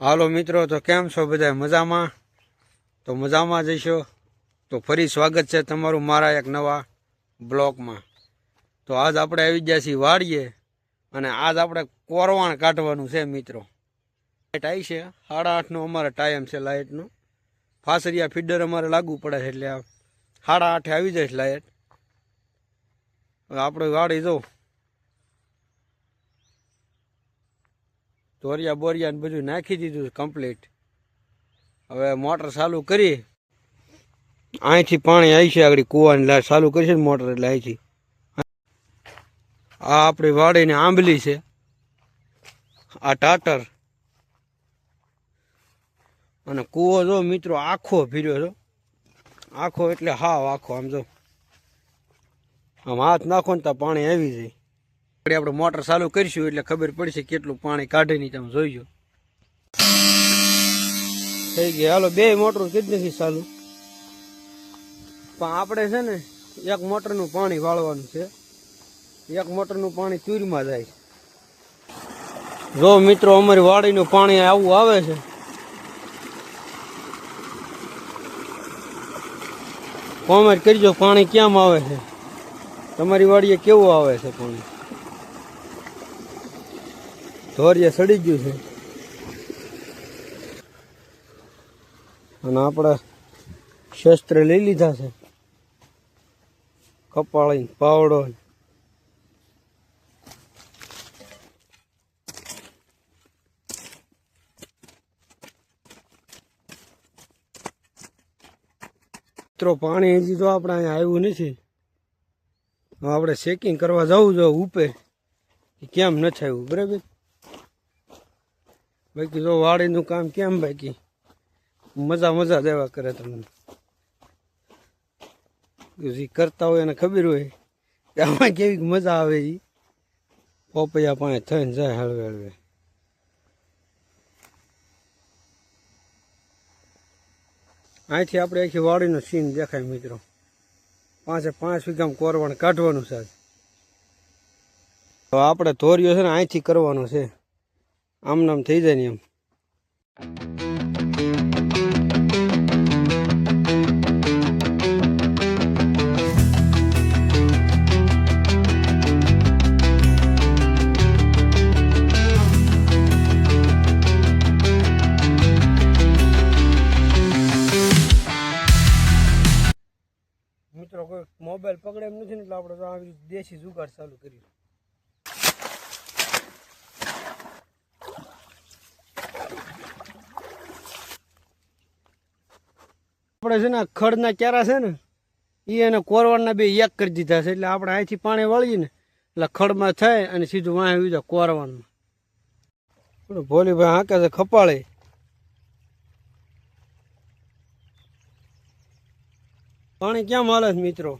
હાલો મિત્રો, તો કેમ છો બધા મજામાં? તો મજામાં જઈશો? તો ફરી સ્વાગત છે તમારું મારા એક નવા બ્લોકમાં. તો આજ આપણે આવી ગયા છીએ વાડીએ અને આજ આપણે કોરવાણ કાઢવાનું છે મિત્રો. લાઇટ આવી છે. સાડા આઠનો અમારે ટાઈમ છે લાઇટનો ફાસરિયા ફીડર અમારે લાગુ પડે છે એટલે સાડા આઠે આવી જાય લાઇટ આપણે વાડી જો ધોરિયા બોરિયા ને બધું નાખી દીધું કમ્પ્લીટ હવે મોટર ચાલુ કરી. અહીંથી પાણી આવી છે આગળ કૂવાની ચાલુ કરી ને મોટર એટલે અહીંથી. આ આપણી વાડીની આંબલી છે. આ ટાટર. અને કૂવો જો મિત્રો આખો ભીર્યો છો. આખો એટલે હાવ આખો આમ જો. આમ હાથ નાખો ને તો પાણી આવી જાય. આપણે આપણે મોટર ચાલુ કરીશું એટલે ખબર પડશે કેટલું પાણી કાઢે નહીં તમે જોઈજો. થઈ ગઈ હાલો બે મોટર કીધી નથી ચાલુ. પણ આપણે છે ને એક મોટરનું પાણી વાળવાનું છે. એક મોટરનું પાણી ચૂરમાં જાય. જો મિત્રો અમારી વાડીનું પાણી આવું આવે છે. કોમેન્ટ કરજો પાણી કેમ આવે છે. તમારી વાડીએ કેવું આવે છે પાણી? ધોરિયા સડી ગયું છે. અને આપણે શસ્ત્ર લઈ લીધા છે. કપાળી પાવડો મિત્રો, પાણી હજી તો આપણે અહીંયા આવ્યું નથી. આપણે ચેકિંગ કરવા જવું જો ઉપે. કેમ નથી આવ્યું બરાબર? બાકી જો વાડીનું કામ કેમ બાકી? મજા મજા દેવા કરે તમને જે કરતા હોય એને ખબર હોય. કે આમાં કેવી મજા આવે એ પોપૈયા પાસે થઈને જાય હળવે હળવે. અહીંથી આપણે આખી વાડીનો સીન દેખાય મિત્રો. પાંચે પાંચ વીઘામાં કોરવાનું કાઢવાનું છે તો આપણે ધોર્યો છે ને અહીંથી કરવાનો છે. આમ નામ થઈ જાય ને એમ. મિત્રો કોઈ મોબાઈલ પકડે એમ નથી ને એટલે આપણે તો આવી દેશી જુગાડ ચાલુ કર્યું આપણે છે ને ખડના ક્યારા છે ને એ એને કોરવાડના બે એક કરી દીધા છે એટલે આપણે અહીંથી પાણી વળીને એટલે ખડમાં થાય અને સીધું વાંહે કોરવાડમાં જાય કોરવાનું ભોલીભાઈ હાંકે છે ખપાળે. પાણી ક્યાં મળે મિત્રો?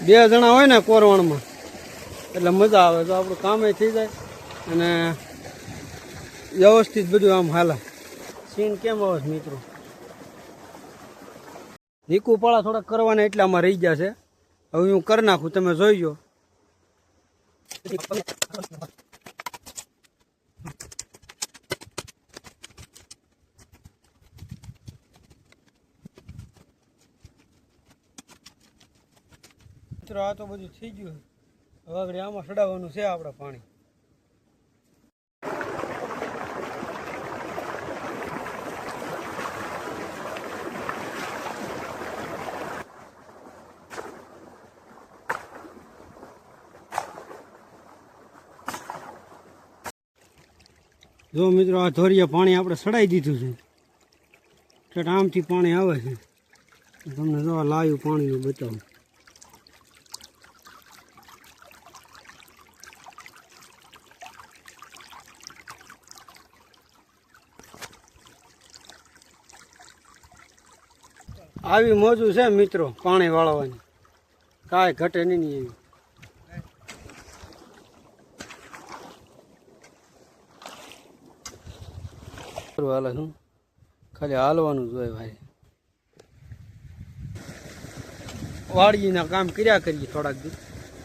બે જણા હોય ને કોરવણમાં. એટલે મજા આવે. તો આપણું કામે થઈ જાય અને વ્યવસ્થિત બધું આમ હાલે. સીન કેમ આવે મિત્રો? નીકુપાળા થોડા કરવાના એટલામાં રહી ગયા છે. હવે હું કરી નાખું, તમે જોઈજો મિત્રો, આ તો બધું થઈ ગયું હવે આમાં સડાવવાનું છે આપણે પાણી. જો મિત્રો આ ધોરિયા પાણી આપણે સડાઈ દીધું છે. ચટ આમથી પાણી આવે છે. તમને જો લાવ્યું પાણી બતાવું. આવી મોજું છે મિત્રો પાણી વાળવાની. કાંઈ ઘટે નહીં એવી. હાલે ખાલી હાલવાનું જ હોય ભાઈ. વાડીના કામ કર્યા કરીએ થોડાક દી.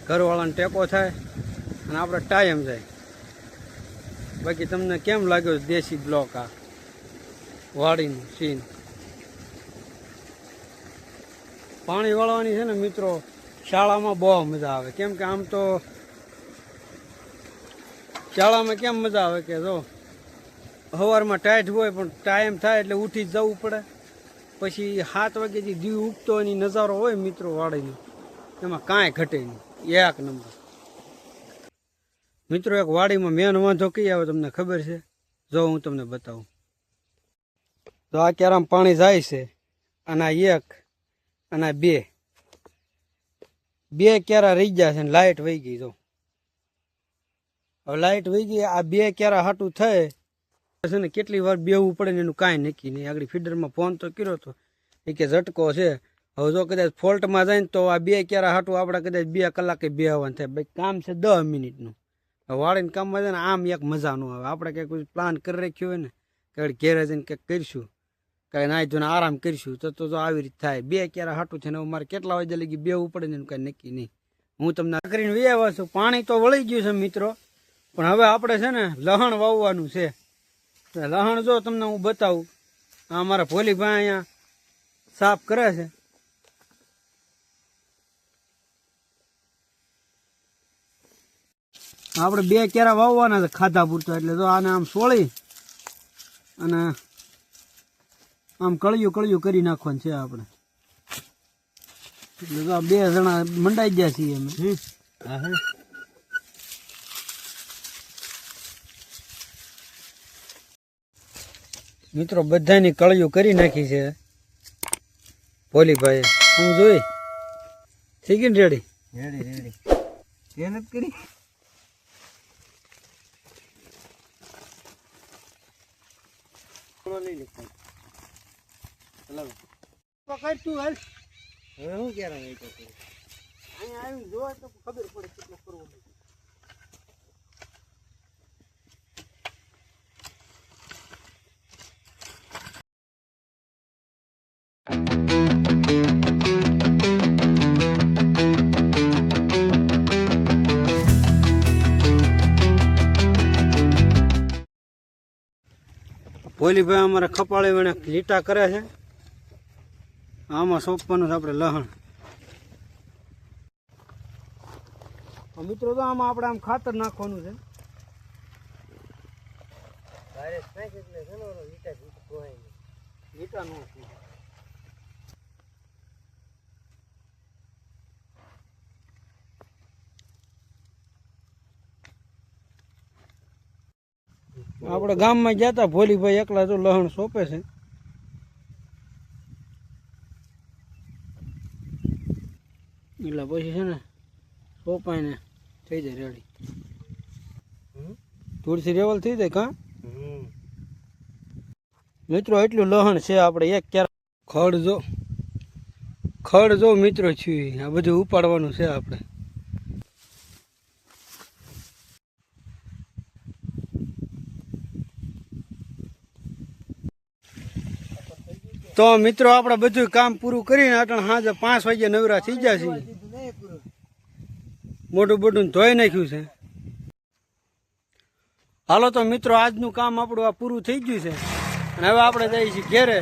ઘરવાળાને ટેકો થાય અને આપણે ટાઈમ જાય. બાકી તમને કેમ લાગ્યો દેશી બ્લોક આ વાડીનું સીન પાણી વાળવાની છે ને મિત્રો, શાળામાં બહુ મજા આવે. કેમ કે આમ તો શાળામાં કેમ મજા આવે કે જો? સવારમાં ટાઈટ હોય પણ ટાઈમ થાય એટલે ઉઠી જવું પડે. પછી સાત વાગ્યાથી દીવ ઉગતો એની નજારો હોય મિત્રો વાડીનો, એમાં કાંઈ ઘટે નહીં. એક નંબર. મિત્રો, એક વાડીમાં મેન વાંધો કઈ આવે તમને ખબર છે? જો હું તમને બતાવું. તો આ ક્યારામ પાણી જાય છે, અને આ એક અને આ બે. બે ક્યારા રહી ગયા છે લાઇટ વહી ગઈ, જો. હવે લાઇટ વહી ગઈ, આ બે ક્યારા હાટું થાય છે ને, કેટલી વાર બેવું પડે ને એનું કાંઈ નક્કી નહીં. આગળ ફીડરમાં ફોન તો કર્યો હતો એ કે ઝટકો છે. હવે જો કદાચ ફોલ્ટમાં જાય ને તો આ બે ક્યારે હાટું આપણે કદાચ બે કલાકે બે આવવાનું થાય. ભાઈ, કામ છે દસ મિનિટનું. વાળીને કામમાં જાય ને આમ એક મજા ન આવે. આપણે કંઈક પ્લાન કરી રાખ્યો હોય ને, કે ઘેરે જઈને કંઈક કરીશું. કાંઈ નાઈ જોઈને આરામ કરીશું. તો તો આવી રીતે થાય. બે ક્યારે હાટું છે ને મારે કેટલા વાગ્યા લગી બેવું પડે ને કાંઈ નક્કી નહીં. હું તમને કરીને વ્યાવા છું પાણી તો વળી ગયું છે મિત્રો. પણ હવે આપણે છે ને, લહણ વાવવાનું છે. લહણ જો તમને હું બતાવું, આ અમારા ભોલીભાઈ અહીંયા સાફ કરે છે. આપણે બે કેરા વાવવાના છે ખાધા પૂરતા, એટલે તો આને આમ સોળી અને આમ કળિયું કળિયું કરી નાખવાનું છે આપણે. એટલે તો બે જણા મંડાઈ ગયા છીએ અમે. મિત્રો બધાની કળિયું કરી નાખી છે. ભોલીભાઈ હું જોઈ? થઈ ગઈ ને રેડી? Ready ready. તે કરી. પકડ તું હાલ. હવે હું ક્યારે નહીં તો અહીંયા આવીને જોવા તો ખબર પડે કેટલો કરવો ભોલીભાઈ અમારે ખપાળી વણે લીટા કરે છે. આમાં સોંપવાનું છે આપણે લહણ. આ મિત્રો તો આમાં આપણે આમ ખાતર નાખવાનું છે. લીટા નો. આપણે ગામમાં ગયા હતા ભોલીભાઈ એકલા તો લહણ સોંપે છે. એટલે પછી છે ને સોંપાઈને થઈ જાય રેડી. તુળસી તુલસી રેવલ થઈ જાય કાં? હમ. મિત્રો એટલું લહણ છે આપણે એક ક્યારે ખડ જો ખડ જો મિત્રો છીએ આ બધું ઉપાડવાનું છે આપણે. તો મિત્રો, આપણે બધું કામ પૂરું કરીને અટણ સાંજે પાંચ વાગે નવરા થઈ ગયા છે મોટું મોટું ધોઈ નાખ્યું છે. હાલો તો મિત્રો, આજનું કામ આપણું આ પૂરું થઈ ગયું છે. અને હવે આપણે જઈએ છીએ ઘેરે.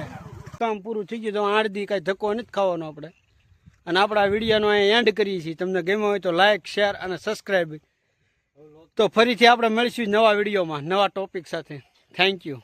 કામ પૂરું થઈ ગયું તો આડદી કાંઈ ધક્કો નથી ખાવાનો આપણે. અને આપણે આ વિડીયોનો અહીંયા એન્ડ કરીએ છીએ. તમને ગમ્યો હોય તો લાઇક શેર અને સબસ્ક્રાઈબ તો ફરીથી આપણે મળીશું નવા વિડીયોમાં, નવા ટોપિક સાથે. Thank you